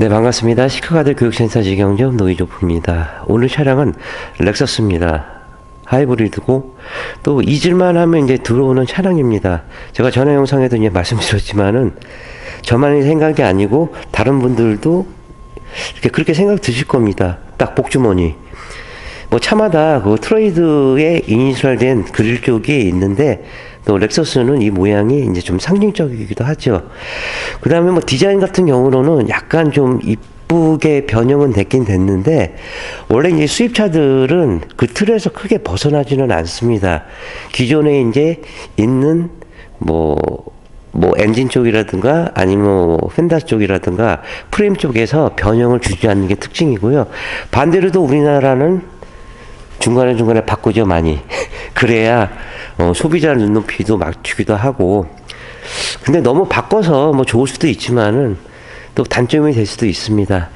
네 반갑습니다. 시크가드 교육센터 직영점 노이조프입니다. 오늘 차량은 렉서스입니다. 하이브리드고 또 잊을만 하면 이제 들어오는 차량입니다. 제가 전에 영상에도 이제 말씀드렸지만은 저만의 생각이 아니고 다른 분들도 이렇게 그렇게 생각 드실 겁니다. 딱 복주머니. 뭐 차마다 그 트레이드에 이니셜된 그릴 쪽이 있는데 또 렉서스는 이 모양이 이제 좀 상징적이기도 하죠. 그 다음에 뭐 디자인 같은 경우로는 약간 좀 이쁘게 변형은 됐긴 됐는데 원래 이제 수입차들은 그 틀에서 크게 벗어나지는 않습니다. 기존에 이제 있는 뭐, 뭐 엔진 쪽이라든가 아니면 뭐 펜다 쪽이라든가 프레임 쪽에서 변형을 주지 않는 게 특징이고요. 반대로도 우리나라는 중간에 중간에 바꾸죠 많이. 그래야 어, 소비자 눈높이도 맞추기도 하고. 근데 너무 바꿔서 뭐 좋을 수도 있지만은 또 단점이 될 수도 있습니다.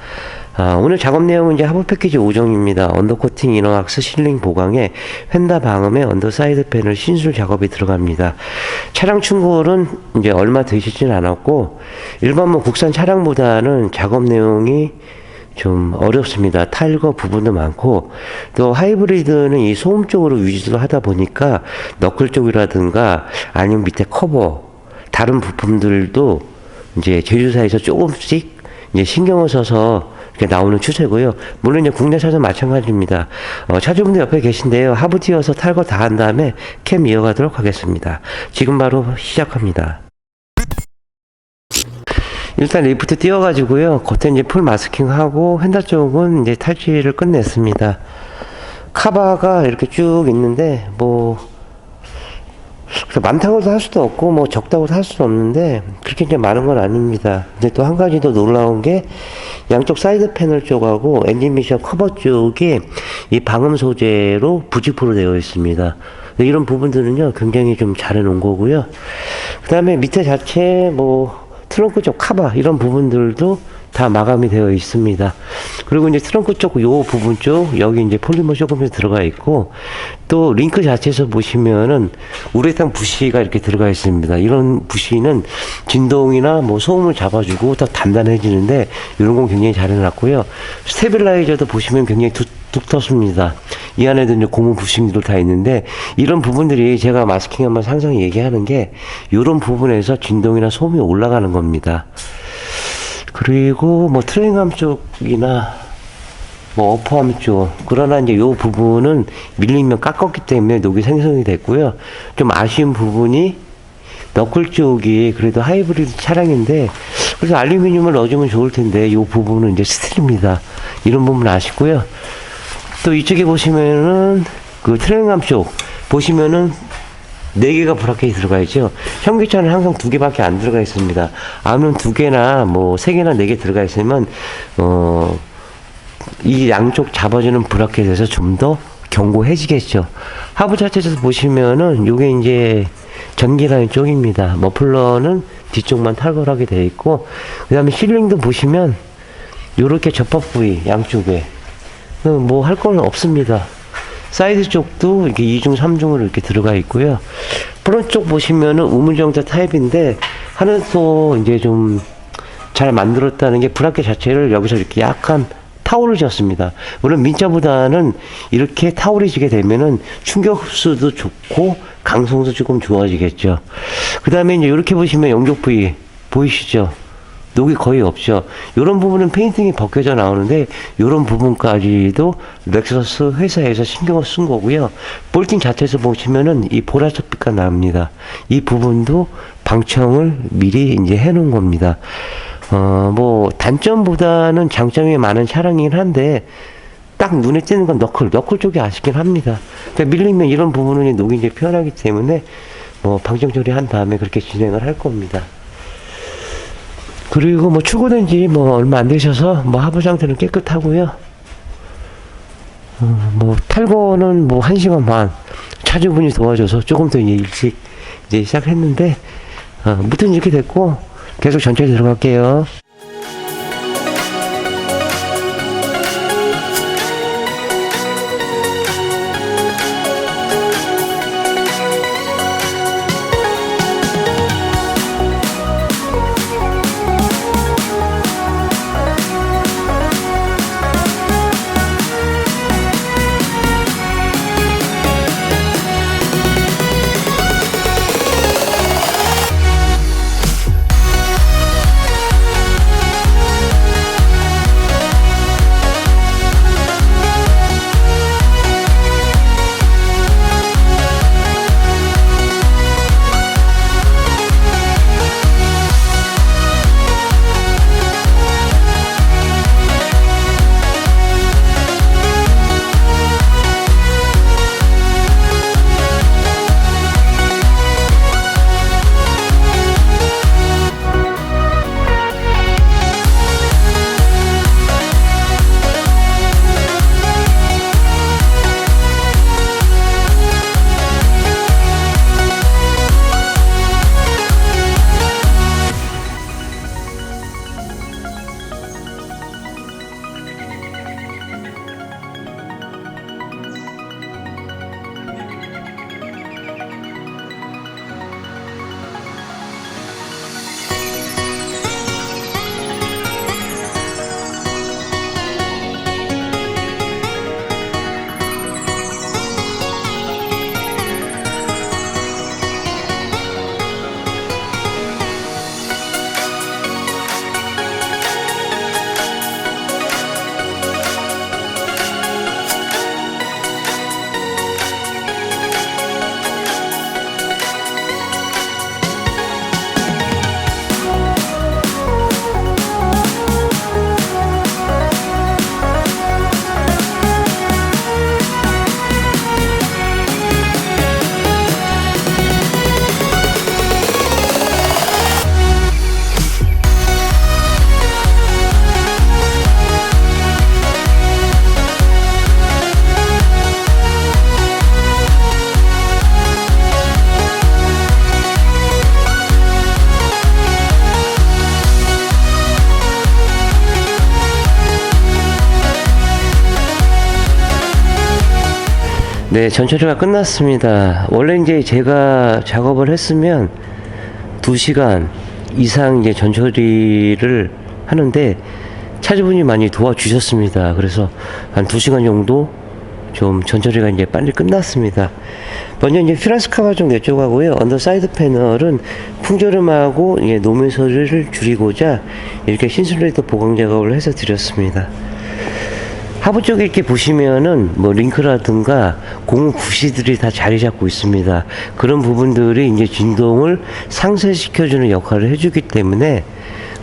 아, 오늘 작업 내용은 이제 하부 패키지 5종입니다. 언더코팅, 이너왁스, 실링 보강에 휀다 방음에 언더 사이드 패널 신술 작업이 들어갑니다. 차량 충골은 이제 얼마 되시진 않았고 일반 뭐 국산 차량보다는 작업 내용이 좀 어렵습니다. 탈거 부분도 많고 또 하이브리드는 이 소음 쪽으로 위주로 하다 보니까 너클 쪽이라든가 아니면 밑에 커버 다른 부품들도 이제 제조사에서 조금씩 이제 신경을 써서 이렇게 나오는 추세고요. 물론 이제 국내 차도 마찬가지입니다. 어, 차주분들 옆에 계신데요. 하부 띄어서 탈거 다 한 다음에 캠 이어가도록 하겠습니다. 지금 바로 시작합니다. 일단 리프트 띄워가지고요. 겉에 이제 풀 마스킹 하고 핸들 쪽은 이제 탈취를 끝냈습니다. 카바가 이렇게 쭉 있는데 뭐 많다고도 할 수도 없고 뭐 적다고도 할 수도 없는데 그렇게 이제 많은 건 아닙니다. 근데 또 한 가지 더 놀라운 게 양쪽 사이드 패널 쪽하고 엔진 미션 커버 쪽이 이 방음 소재로 부직포로 되어 있습니다. 이런 부분들은요 굉장히 좀 잘 해 놓은 거고요. 그 다음에 밑에 자체 뭐 트렁크 쪽 카바 이런 부분들도 다 마감이 되어 있습니다. 그리고 이제 트렁크 쪽 요 부분 쪽 여기 이제 폴리머 조금씩 들어가 있고 또 링크 자체에서 보시면은 우레탄 부시가 이렇게 들어가 있습니다. 이런 부시는 진동이나 뭐 소음을 잡아주고 더 단단해지는데 이런 건 굉장히 잘 해놨고요. 스테빌라이저도 보시면 굉장히 두, 두텁습니다. 이 안에도 이제 고무 부싱들 다 있는데 이런 부분들이 제가 마스킹하면서 항상 얘기하는 게 이런 부분에서 진동이나 소음이 올라가는 겁니다. 그리고 뭐 트레이닝함 쪽이나 뭐 어퍼함 쪽 그러나 이제 요 부분은 밀리면 깎았기 때문에 녹이 생성이 됐고요. 좀 아쉬운 부분이 너클 쪽이 그래도 하이브리드 차량인데 그래서 알루미늄을 넣어주면 좋을 텐데 요 부분은 이제 스틸입니다. 이런 부분 아쉽고요. 또 이쪽에 보시면은 그 트레이닝함 쪽 보시면은 네 개가 브라켓이 들어가 있죠. 현기차는 항상 두 개밖에 안 들어가 있습니다. 아니면 두 개나 뭐 세 개나 네 개 들어가 있으면 어 이 양쪽 잡아주는 브라켓에서 좀 더 견고해지겠죠. 하부 자체에서 보시면은 요게 이제 전기라인 쪽입니다. 머플러는 뒤쪽만 탈거를 하게 되어 있고 그 다음에 실링도 보시면 요렇게 접합 부위 양쪽에 뭐 할 건 없습니다. 사이드 쪽도 이렇게 2중, 3중으로 이렇게 들어가 있고요. 프론트 쪽 보시면은 우물정자 타입인데 하나 또 이제 좀 잘 만들었다는 게 브라켓 자체를 여기서 이렇게 약간 타올을 졌습니다. 물론 민자보다는 이렇게 타올이 지게 되면은 충격 흡수도 좋고 강성도 조금 좋아지겠죠. 그 다음에 이제 이렇게 보시면 용접 부위 보이시죠? 녹이 거의 없죠. 이런 부분은 페인팅이 벗겨져 나오는데 이런 부분까지도 렉서스 회사에서 신경을 쓴 거고요. 볼팅 자체에서 보시면은 이 보라색 빛가 납니다. 이 부분도 방청을 미리 이제 해놓은 겁니다. 어, 뭐 단점보다는 장점이 많은 차량이긴 한데 딱 눈에 띄는 건 너클, 너클 쪽이 아쉽긴 합니다. 그러니까 밀리면 이런 부분은 녹이 이제 표현하기 때문에 뭐 방정 처리한 다음에 그렇게 진행을 할 겁니다. 그리고 뭐 출고된 지 뭐 얼마 안 되셔서 뭐 하부 상태는 깨끗하고요. 어, 뭐 탈거는 뭐한 시간 반 차주분이 도와줘서 조금 더 이제 일찍 이제 시작했는데 어, 무튼 이렇게 됐고 계속 전체 들어갈게요. 네, 전처리가 끝났습니다. 원래 이제 제가 작업을 했으면 2시간 이상 이제 전처리를 하는데 차주분이 많이 도와주셨습니다. 그래서 한 2시간 정도 좀 전처리가 이제 빨리 끝났습니다. 먼저 이제 프랑스 카바 좀 여쭤가고요. 언더 사이드 패널은 풍절음하고 이게 노면 소리를 줄이고자 이렇게 신술레이터 보강 작업을 해서 드렸습니다. 하부 쪽에 이렇게 보시면은 뭐 링크라든가 고무 부시들이 다 자리 잡고 있습니다. 그런 부분들이 이제 진동을 상쇄시켜주는 역할을 해주기 때문에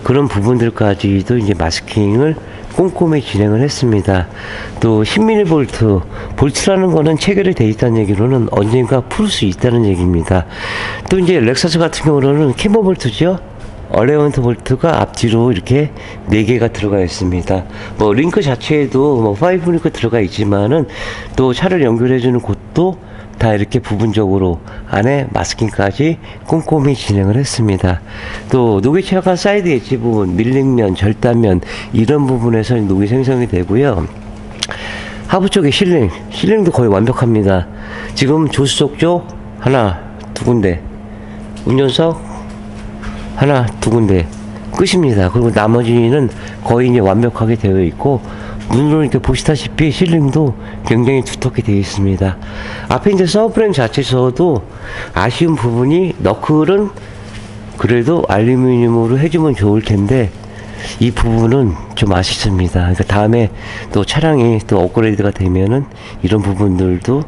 그런 부분들까지도 이제 마스킹을 꼼꼼히 진행을 했습니다. 또 10mm 볼트, 볼트라는 거는 체결이 돼 있다는 얘기로는 언젠가 풀 수 있다는 얘기입니다. 또 이제 렉서스 같은 경우는 캠버 볼트죠. 얼레먼트 볼트가 앞뒤로 이렇게 네 개가 들어가 있습니다. 뭐 링크 자체에도 뭐 파이브 링크 들어가 있지만은 또 차를 연결해 주는 곳도 다 이렇게 부분적으로 안에 마스킹까지 꼼꼼히 진행을 했습니다. 또 녹이 취약한 사이드 엣지 부분, 밀링면, 절단면 이런 부분에서 녹이 생성이 되고요. 하부 쪽에 실링, 실링도 거의 완벽합니다. 지금 조수석 쪽 하나, 두 군데, 운전석 하나 두 군데 끝입니다. 그리고 나머지는 거의 이제 완벽하게 되어 있고 눈으로 이렇게 보시다시피 실링도 굉장히 두텁게 되어 있습니다. 앞에 이제 서브프레임 자체에서도 아쉬운 부분이 너클은 그래도 알루미늄으로 해주면 좋을 텐데 이 부분은 좀 아쉽습니다. 그러니까 다음에 또 차량이 또 업그레이드가 되면은 이런 부분들도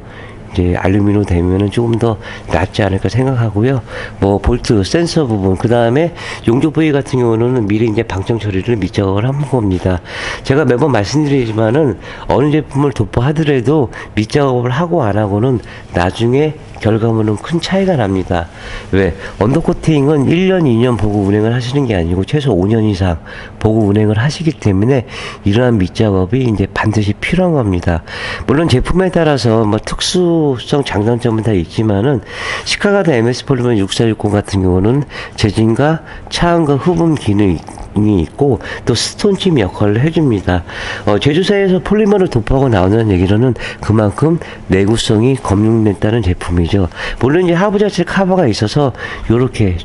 이제 알루미늄 되면은 조금 더 낫지 않을까 생각하고요. 뭐 볼트, 센서 부분, 그 다음에 용접 부위 같은 경우는 미리 이제 방청 처리를 밑작업을 한 겁니다. 제가 매번 말씀드리지만은 어느 제품을 도포하더라도 밑작업을 하고 안 하고는 나중에 결과물은 큰 차이가 납니다. 왜? 언더 코팅은 1년, 2년 보고 운행을 하시는 게 아니고 최소 5년 이상 보고 운행을 하시기 때문에 이러한 밑작업이 이제 반드시 필요한 겁니다. 물론 제품에 따라서 뭐 특수성 장단점은 다 있지만은 시카가드 MS 폴리머 6460 같은 경우는 재진과 차음과 흡음 기능이 이 있고 또 스톤칩 역할을 해줍니다. 어, 제조사에서 폴리머를 도포하고 나오는 얘기로는 그만큼 내구성이 검증됐다는 제품이죠. 물론 이제 하부 자체 카바가 있어서 요렇게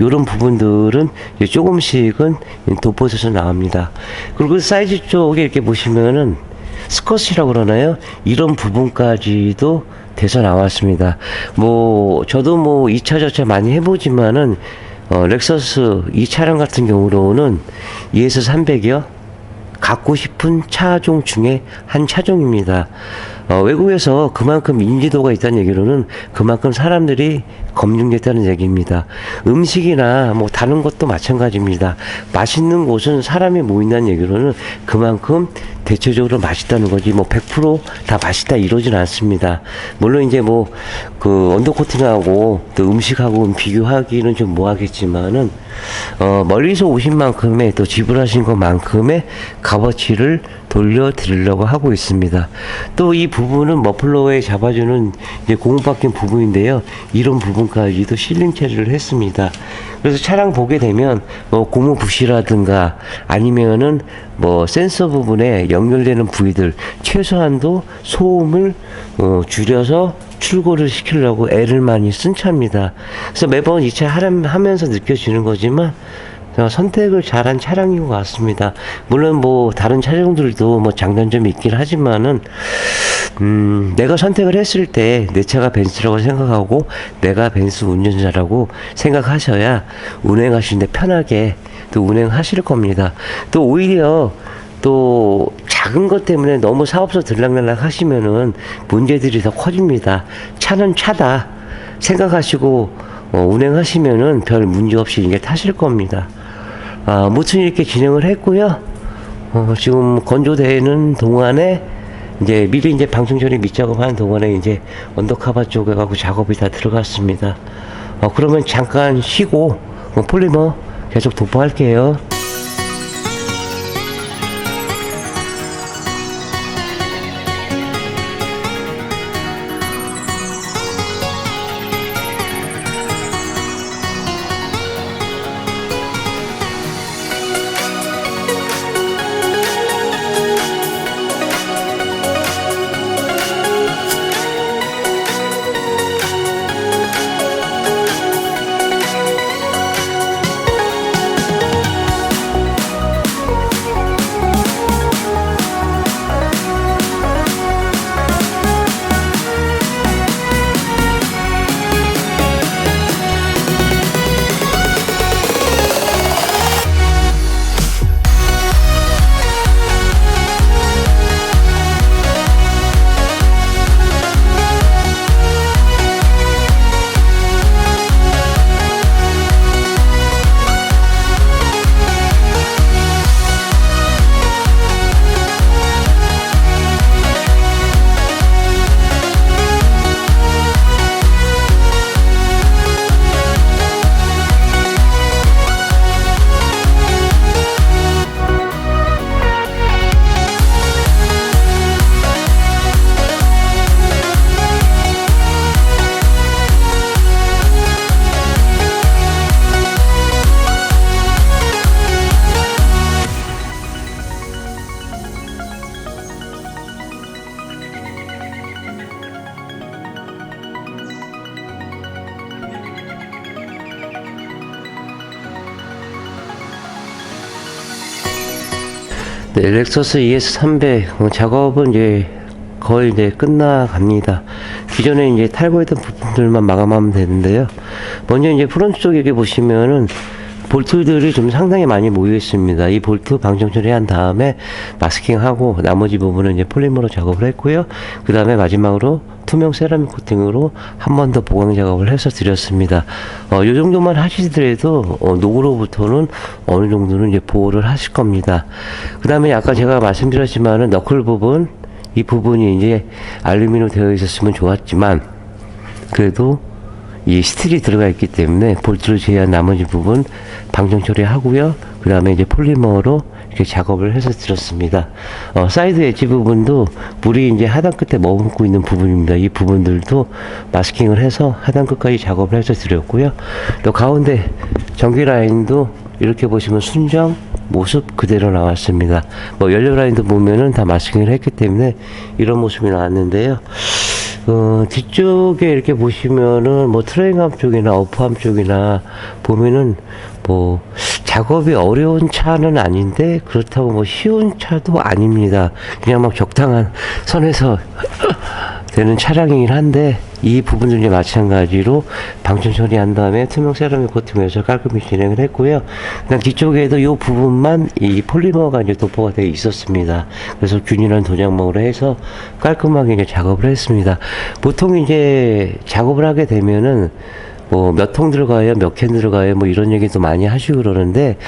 요런 부분들은 조금씩은 도포돼서 나옵니다. 그리고 사이즈 쪽에 이렇게 보시면은 스컷이라고 그러나요? 이런 부분까지도 돼서 나왔습니다. 뭐 저도 뭐 2차 저차 많이 해보지만은 어, 렉서스 이 차량 같은 경우로는 2에서 300이요. 갖고 싶은 차종 중에 한 차종입니다. 어, 외국에서 그만큼 인지도가 있다는 얘기로는 그만큼 사람들이 검증됐다는 얘기입니다. 음식이나 뭐 다른 것도 마찬가지입니다. 맛있는 곳은 사람이 모인다는 얘기로는 그만큼 대체적으로 맛있다는 거지 뭐 100%다 맛있다 이러진 않습니다. 물론 이제 뭐 그 언더코팅하고 또 음식하고 비교하기는 좀 뭐하겠지만은 어 멀리서 오신 만큼의 또 지불하신 것만큼의 값어치를 돌려드리려고 하고 있습니다. 또 이 부분은 머플러에 잡아주는 이제 박힌 부분인데요. 이런 부분 까지도 실링 처리를 했습니다. 그래서 차량 보게 되면 뭐 고무 부시라든가 아니면은 뭐 센서 부분에 연결되는 부위들 최소한도 소음을 어, 줄여서 출고를 시키려고 애를 많이 쓴 차입니다. 그래서 매번 이 차 하면서 느껴지는 거지만 어, 선택을 잘한 차량인 것 같습니다. 물론 뭐 다른 차량들도 뭐 장단점이 있긴 하지만은 음, 내가 선택을 했을 때 내 차가 벤츠라고 생각하고 내가 벤츠 운전자라고 생각하셔야 운행하시는데 편하게 또 운행하실 겁니다. 또 오히려 또 작은 것 때문에 너무 사업소 들락날락 하시면은 문제들이 더 커집니다. 차는 차다 생각하시고 어, 운행하시면은 별 문제 없이 이게 타실 겁니다. 아, 무튼 이렇게 진행을 했고요. 어, 지금 건조되는 동안에 이제 미리 이제 방충 처리 밑작업하는 동안에 이제 언더카바 쪽에 가고 작업이 다 들어갔습니다. 어, 그러면 잠깐 쉬고 어, 폴리머 계속 도포할게요. 네, 렉서스 ES300 어, 작업은 이제 거의 이제 끝나갑니다. 기존에 이제 탈거했던 부품들만 마감하면 되는데요. 먼저 이제 프론트 쪽에 보시면은 볼트들이 좀 상당히 많이 모여 있습니다. 이 볼트 방정 처리한 다음에 마스킹하고 나머지 부분은 이제 폴리머로 작업을 했고요. 그 다음에 마지막으로 투명 세라믹 코팅으로 한 번 더 보강 작업을 해서 드렸습니다. 어, 요 정도만 하시더라도 어, 녹으로부터는 어느 정도는 이제 보호를 하실 겁니다. 그 다음에 아까 제가 말씀드렸지만은 너클 부분 이 부분이 이제 알루미늄 되어 있었으면 좋았지만 그래도 이 스틸이 들어가 있기 때문에 볼트를 제외한 나머지 부분 방정 처리하고요. 그 다음에 이제 폴리머로 이렇게 작업을 해서 드렸습니다. 어, 사이드 엣지 부분도 물이 이제 하단 끝에 머금고 있는 부분입니다. 이 부분들도 마스킹을 해서 하단 끝까지 작업을 해서 드렸고요. 또 가운데 전기 라인도 이렇게 보시면 순정 모습 그대로 나왔습니다. 뭐 연료 라인도 보면은 다 마스킹을 했기 때문에 이런 모습이 나왔는데요. 어, 뒤쪽에 이렇게 보시면은 뭐 트레인암 쪽이나 어프암 쪽이나 보면은 뭐 작업이 어려운 차는 아닌데 그렇다고 뭐 쉬운 차도 아닙니다. 그냥 막 적당한 선에서 되는 차량이긴 한데 이 부분도 이제 마찬가지로 방전 처리한 다음에 투명 세라믹 코팅해서 깔끔히 진행을 했고요. 그다음 뒤쪽에도 이 부분만 이 폴리머가 이제 도포가 되어 있었습니다. 그래서 균일한 도장망으로 해서 깔끔하게 이제 작업을 했습니다. 보통 이제 작업을 하게 되면은 뭐몇통 들어가요, 몇 캔 들어가요, 뭐 이런 얘기도 많이 하시고 그러는데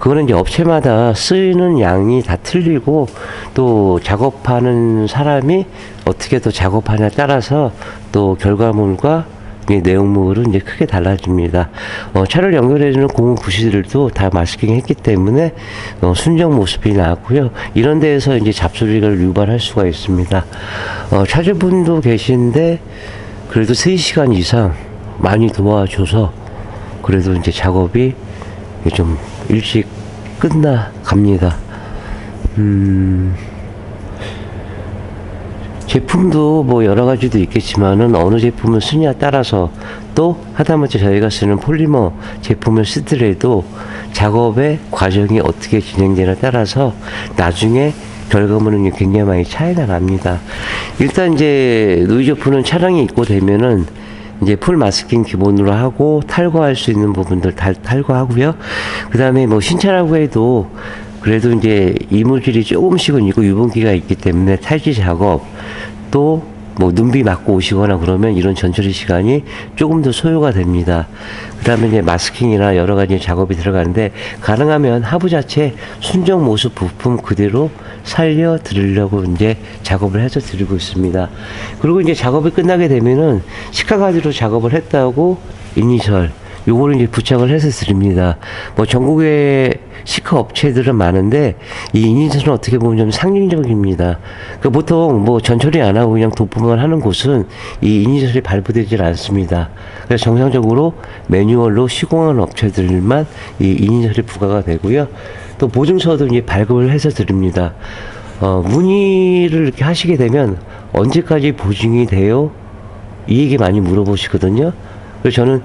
그거는 이제 업체마다 쓰이는 양이 다 틀리고 또 작업하는 사람이 어떻게 또 작업하냐에 따라서 또 결과물과 이 내용물은 이제 크게 달라집니다. 어, 차를 연결해주는 고무 부시들도 다 마스킹 했기 때문에 어, 순정 모습이 나왔고요. 이런 데에서 이제 잡소리를 유발할 수가 있습니다. 어, 차주분도 계신데 그래도 3시간 이상 많이 도와줘서 그래도 이제 작업이 좀 일찍 끝나갑니다. 음, 제품도 뭐 여러 가지도 있겠지만은 어느 제품을 쓰냐에 따라서 또 하다못해 저희가 쓰는 폴리머 제품을 쓰더라도 작업의 과정이 어떻게 진행되냐에 따라서 나중에 결과물은 굉장히 많이 차이가 납니다. 일단 이제 노이즈오프는 차량이 입고 되면은 이제 풀 마스킹 기본으로 하고 탈거할 수 있는 부분들 다 탈거하고요. 그 다음에 뭐 신차라고 해도 그래도 이제 이물질이 조금씩은 있고 유분기가 있기 때문에 탈지 작업 또 뭐 눈비 맞고 오시거나 그러면 이런 전처리 시간이 조금 더 소요가 됩니다. 그 다음에 이제 마스킹이나 여러 가지 작업이 들어가는데 가능하면 하부 자체 순정 모습 부품 그대로 살려 드리려고 이제 작업을 해서 드리고 있습니다. 그리고 이제 작업이 끝나게 되면은 시카가지로 작업을 했다고 이니셜 요거를 이제 부착을 해서 드립니다. 뭐 전국에 시카 업체들은 많은데 이 이니셜은 어떻게 보면 좀 상징적입니다. 그 보통 뭐 전처리 안 하고 그냥 도포만 하는 곳은 이 이니셜이 발부되질 않습니다. 그래서 정상적으로 매뉴얼로 시공하는 업체들만 이 이니셜이 부과가 되고요. 또 보증서도 이제 발급을 해서 드립니다. 어, 문의를 이렇게 하시게 되면 언제까지 보증이 돼요? 이 얘기 많이 물어보시거든요. 그래서 저는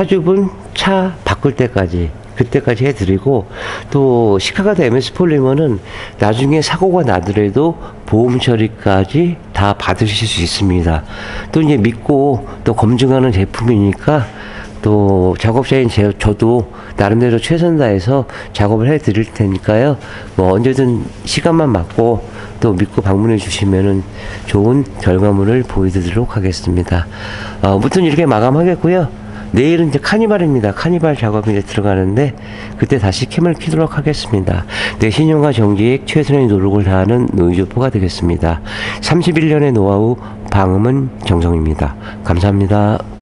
차주분 차 바꿀 때까지 그때까지 해드리고 또 시카가드 MS 폴리머는 나중에 사고가 나더라도 보험 처리까지 다 받으실 수 있습니다. 또 이제 믿고 또 검증하는 제품이니까 또 작업자인 제, 저도 나름대로 최선 다해서 작업을 해 드릴 테니까요. 뭐 언제든 시간만 맞고 또 믿고 방문해 주시면은 좋은 결과물을 보여드리도록 하겠습니다. 어, 무튼 이렇게 마감하겠고요. 내일은 이제 카니발입니다. 카니발 이제 들어가는데 그때 다시 캠을 키도록 하겠습니다. 내 신용과 정기에 최선의 노력을 다하는 노이조포가 되겠습니다. 31년의 노하우 방음은 정성입니다. 감사합니다.